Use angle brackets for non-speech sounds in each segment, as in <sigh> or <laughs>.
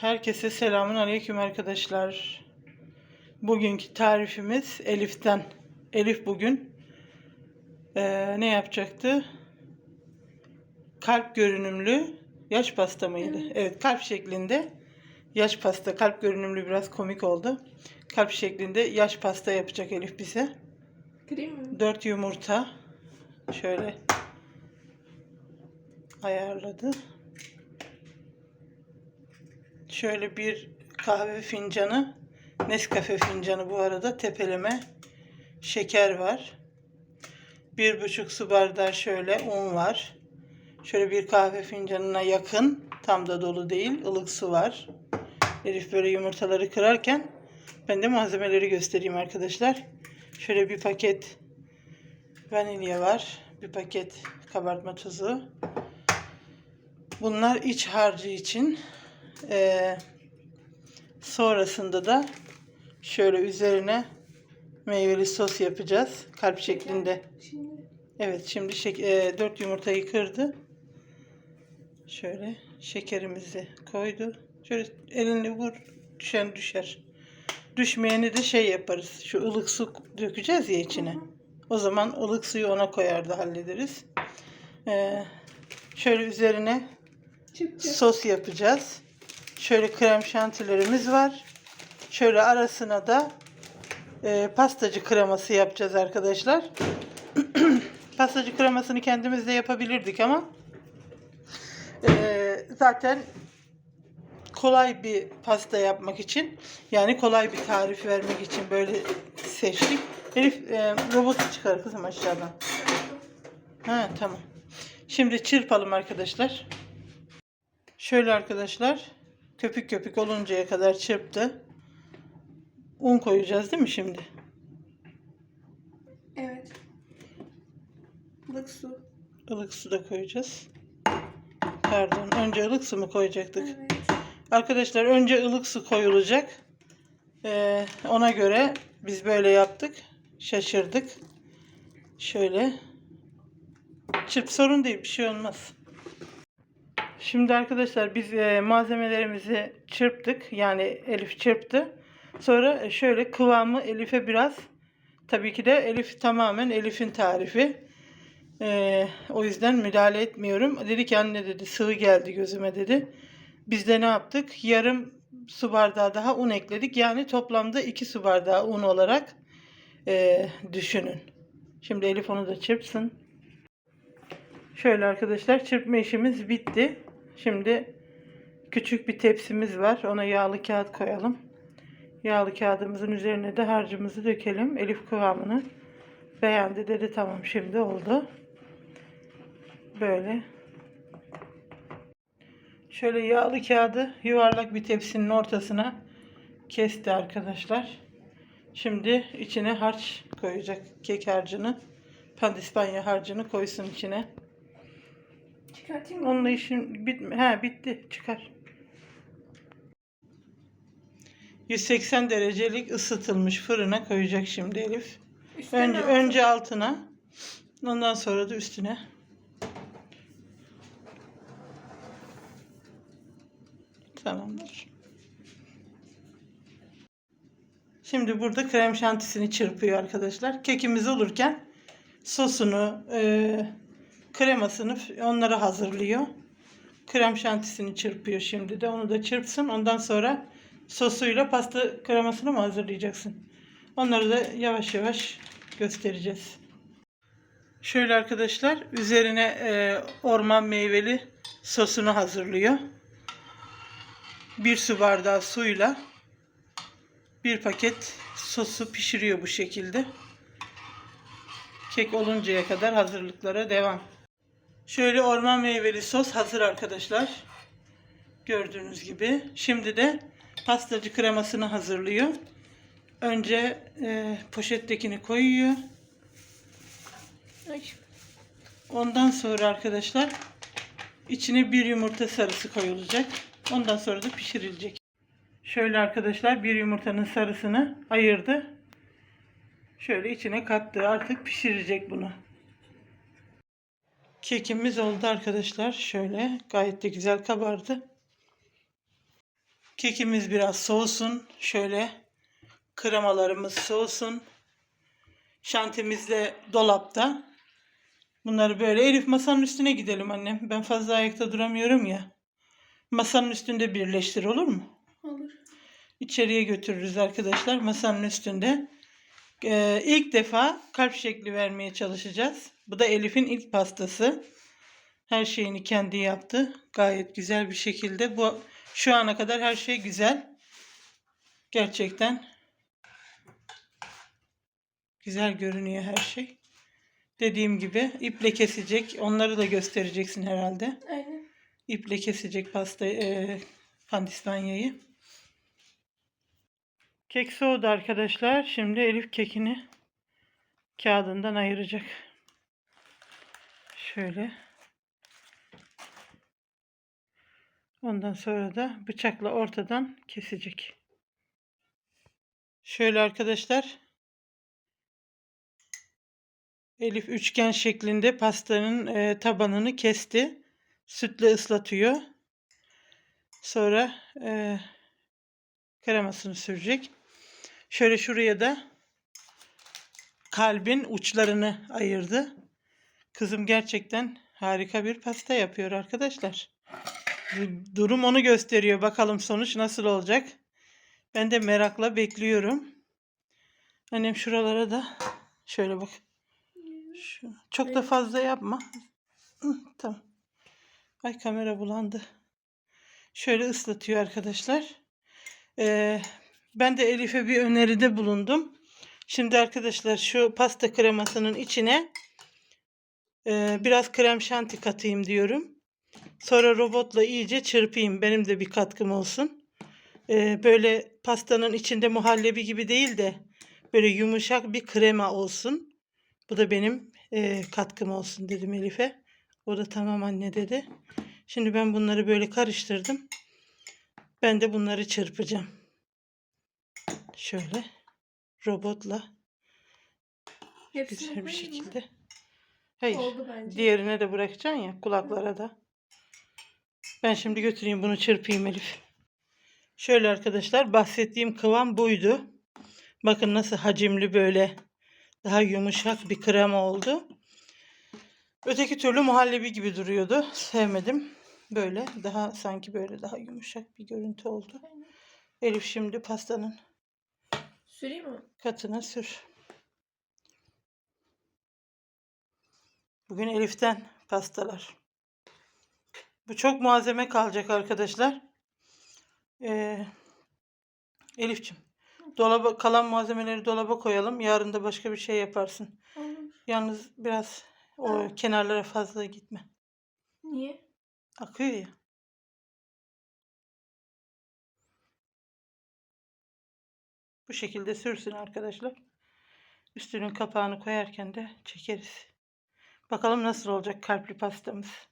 Herkese selamun aleyküm arkadaşlar. Bugünkü tarifimiz Elif'ten. Elif bugün eee, ne yapacaktı? Kalp görünümlü yaş pasta mıydı? Evet. Evet, kalp şeklinde yaş pasta. Kalp görünümlü biraz komik oldu. Kalp şeklinde yaş pasta yapacak Elif bize. Mı? 4 yumurta şöyle ayarladı. Şöyle bir kahve fincanı, Nescafe fincanı bu arada tepeleme şeker var. Bir buçuk su bardağı şöyle un var. Şöyle bir kahve fincanına yakın, tam da dolu değil, ılık su var. Elif böyle yumurtaları kırarken ben de malzemeleri göstereyim arkadaşlar. Şöyle bir paket vanilya var. Bir paket kabartma tozu. Bunlar iç harcı için. Ee, sonrasında da şöyle üzerine meyveli sos yapacağız. Kalp şeklinde. Evet şimdi şek- e, 4 yumurtayı kırdı. Şöyle şekerimizi koydu. Şöyle elini vur düşen düşer. Düşmeyeni de şey yaparız. Şu ılık su dökeceğiz ya içine. O zaman ılık suyu ona koyar da hallederiz. Ee, şöyle üzerine çıktı. sos yapacağız. Şöyle krem şantilerimiz var. Şöyle arasına da e, pastacı kreması yapacağız arkadaşlar. <clears throat> pastacı kremasını kendimiz de yapabilirdik ama e, zaten kolay bir pasta yapmak için yani kolay bir tarif vermek için böyle seçtik. Elif e, robotu çıkar kızım aşağıdan. Ha tamam. Şimdi çırpalım arkadaşlar. Şöyle arkadaşlar köpük köpük oluncaya kadar çırptı. Un koyacağız değil mi şimdi? Evet. Ilık su. Ilık su da koyacağız. Pardon önce ılık su mu koyacaktık? Evet. Arkadaşlar önce ılık su koyulacak. Ee, ona göre biz böyle yaptık. Şaşırdık. Şöyle. Çırp sorun değil bir şey olmaz. Şimdi arkadaşlar biz e, malzemelerimizi çırptık. Yani Elif çırptı. Sonra şöyle kıvamı Elif'e biraz tabii ki de Elif tamamen Elif'in tarifi. Ee, o yüzden müdahale etmiyorum. Dedi ki anne dedi sıvı geldi gözüme dedi. Biz de ne yaptık? Yarım su bardağı daha un ekledik. Yani toplamda 2 su bardağı un olarak e, düşünün. Şimdi Elif onu da çırpsın. Şöyle arkadaşlar çırpma işimiz bitti. Şimdi küçük bir tepsimiz var. Ona yağlı kağıt koyalım. Yağlı kağıdımızın üzerine de harcımızı dökelim. Elif kıvamını beğendi dedi. Tamam şimdi oldu. Böyle. Şöyle yağlı kağıdı yuvarlak bir tepsinin ortasına kesti arkadaşlar. Şimdi içine harç koyacak. Kek harcını, pandispanya harcını koysun içine. Çıkartayım mı? Onunla işim bit ha bitti. Çıkar. 180 derecelik ısıtılmış fırına koyacak şimdi Elif. Üstten Önce altı. önce altına, ondan sonra da üstüne. Tamamdır. Şimdi burada krem şantisini çırpıyor arkadaşlar. Kekimiz olurken sosunu, e, kremasını onları hazırlıyor. Krem şantisini çırpıyor şimdi de. Onu da çırpsın. Ondan sonra sosuyla pasta kremasını mı hazırlayacaksın? Onları da yavaş yavaş göstereceğiz. Şöyle arkadaşlar üzerine e, orman meyveli sosunu hazırlıyor. Bir su bardağı suyla bir paket sosu pişiriyor bu şekilde. Kek oluncaya kadar hazırlıklara devam. Şöyle orman meyveli sos hazır arkadaşlar. Gördüğünüz gibi. Şimdi de pastacı kremasını hazırlıyor. Önce e, poşettekini koyuyor. Ondan sonra arkadaşlar içine bir yumurta sarısı koyulacak. Ondan sonra da pişirilecek. Şöyle arkadaşlar bir yumurtanın sarısını ayırdı. Şöyle içine kattı. Artık pişirecek bunu. Kekimiz oldu arkadaşlar. Şöyle gayet de güzel kabardı. Kekimiz biraz soğusun. Şöyle kremalarımız soğusun. Şantimiz de dolapta. Bunları böyle Elif masanın üstüne gidelim annem. Ben fazla ayakta duramıyorum ya. Masanın üstünde birleştir olur mu? Olur. İçeriye götürürüz arkadaşlar masanın üstünde. Ee, ilk defa kalp şekli vermeye çalışacağız. Bu da Elif'in ilk pastası. Her şeyini kendi yaptı. Gayet güzel bir şekilde. Bu şu ana kadar her şey güzel. Gerçekten güzel görünüyor her şey. Dediğim gibi iple kesecek. Onları da göstereceksin herhalde. Aynen. İple kesecek pasta e, pandispanyayı. Kek soğudu arkadaşlar. Şimdi Elif kekini kağıdından ayıracak. Şöyle. Ondan sonra da bıçakla ortadan kesecek. Şöyle arkadaşlar. Elif üçgen şeklinde pastanın e, tabanını kesti. Sütle ıslatıyor. Sonra e, kremasını sürecek. Şöyle şuraya da kalbin uçlarını ayırdı. Kızım gerçekten harika bir pasta yapıyor arkadaşlar. Durum onu gösteriyor. Bakalım sonuç nasıl olacak. Ben de merakla bekliyorum. Annem şuralara da şöyle bak. Şu, çok da fazla yapma. Tamam. Ay kamera bulandı. Şöyle ıslatıyor arkadaşlar. Ee, ben de Elif'e bir öneride bulundum. Şimdi arkadaşlar şu pasta kremasının içine e, biraz krem şanti katayım diyorum. Sonra robotla iyice çırpayım. Benim de bir katkım olsun. Ee, böyle pastanın içinde muhallebi gibi değil de böyle yumuşak bir krema olsun. Bu da benim e, katkım olsun dedim Elif'e. O da tamam anne dedi. Şimdi ben bunları böyle karıştırdım. Ben de bunları çırpacağım. Şöyle robotla Hepsini güzel bir koyayım mı? şekilde. Hayır. Oldu bence. Diğerine de bırakacaksın ya kulaklara da. Ben şimdi götüreyim bunu çırpayım Elif. Şöyle arkadaşlar bahsettiğim kıvam buydu. Bakın nasıl hacimli böyle daha yumuşak bir krema oldu. Öteki türlü muhallebi gibi duruyordu. Sevmedim. Böyle daha sanki böyle daha yumuşak bir görüntü oldu. Elif şimdi pastanın Süreyim mi? katına sür. Bugün Elif'ten pastalar. Bu çok malzeme kalacak arkadaşlar. Ee, Elif'ciğim dolaba kalan malzemeleri dolaba koyalım. Yarın da başka bir şey yaparsın. Olur. Yalnız biraz o kenarlara fazla gitme. Niye? Akıyor ya. Bu şekilde sürsün arkadaşlar. Üstünün kapağını koyarken de çekeriz. Bakalım nasıl olacak kalpli pastamız.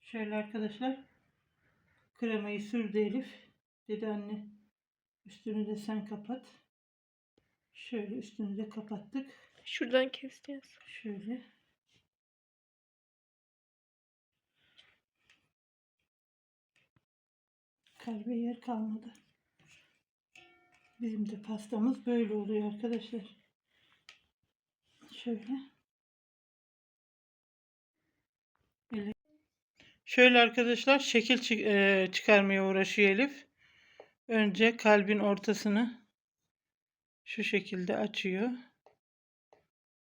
Şöyle arkadaşlar. Kremayı sürdü Elif. Dedi anne. Üstünü de sen kapat. Şöyle üstünü de kapattık. Şuradan keseceğiz. Şöyle. Kalbe yer kalmadı. Bizim de pastamız böyle oluyor arkadaşlar. Şöyle. Şöyle arkadaşlar şekil eee, çıkarmaya uğraşıyor Elif. Önce kalbin ortasını şu şekilde açıyor.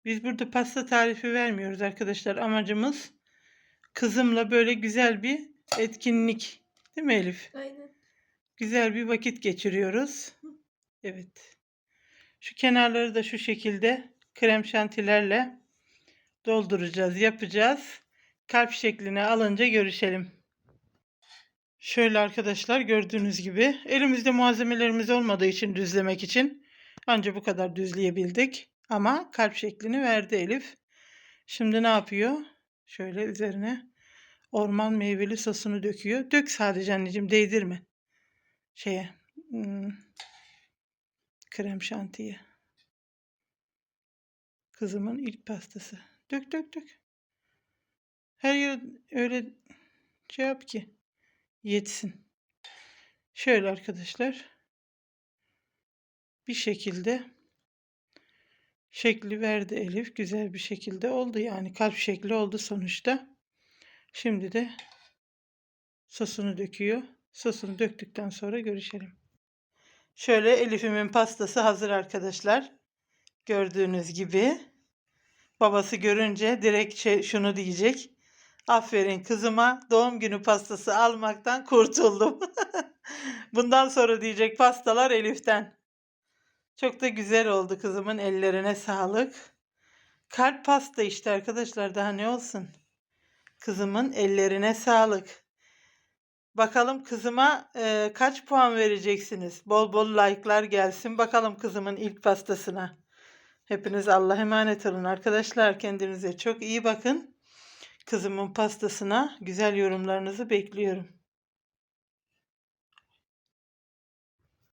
Biz burada pasta tarifi vermiyoruz arkadaşlar. Amacımız kızımla böyle güzel bir etkinlik. Değil mi Elif? Aynen. Güzel bir vakit geçiriyoruz. Evet. Şu kenarları da şu şekilde krem şantilerle dolduracağız, yapacağız. Kalp şekline alınca görüşelim. Şöyle arkadaşlar gördüğünüz gibi elimizde malzemelerimiz olmadığı için düzlemek için anca bu kadar düzleyebildik. Ama kalp şeklini verdi Elif. Şimdi ne yapıyor? Şöyle üzerine orman meyveli sosunu döküyor. Dök sadece anneciğim değdirme. Şeye hmm, krem şantiye. Kızımın ilk pastası. Dök dök dök. Her yer öyle şey ki yetsin. Şöyle arkadaşlar. Bir şekilde şekli verdi Elif. Güzel bir şekilde oldu yani kalp şekli oldu sonuçta. Şimdi de sosunu döküyor. Sosunu döktükten sonra görüşelim. Şöyle Elif'imin pastası hazır arkadaşlar. Gördüğünüz gibi. Babası görünce direkt şey, şunu diyecek. Aferin kızıma doğum günü pastası almaktan kurtuldum. <laughs> Bundan sonra diyecek pastalar Elif'ten. Çok da güzel oldu kızımın ellerine sağlık. Kalp pasta işte arkadaşlar daha ne olsun. Kızımın ellerine sağlık. Bakalım kızıma e, kaç puan vereceksiniz? Bol bol like'lar gelsin. Bakalım kızımın ilk pastasına. Hepiniz Allah'a emanet olun arkadaşlar. Kendinize çok iyi bakın. Kızımın pastasına güzel yorumlarınızı bekliyorum.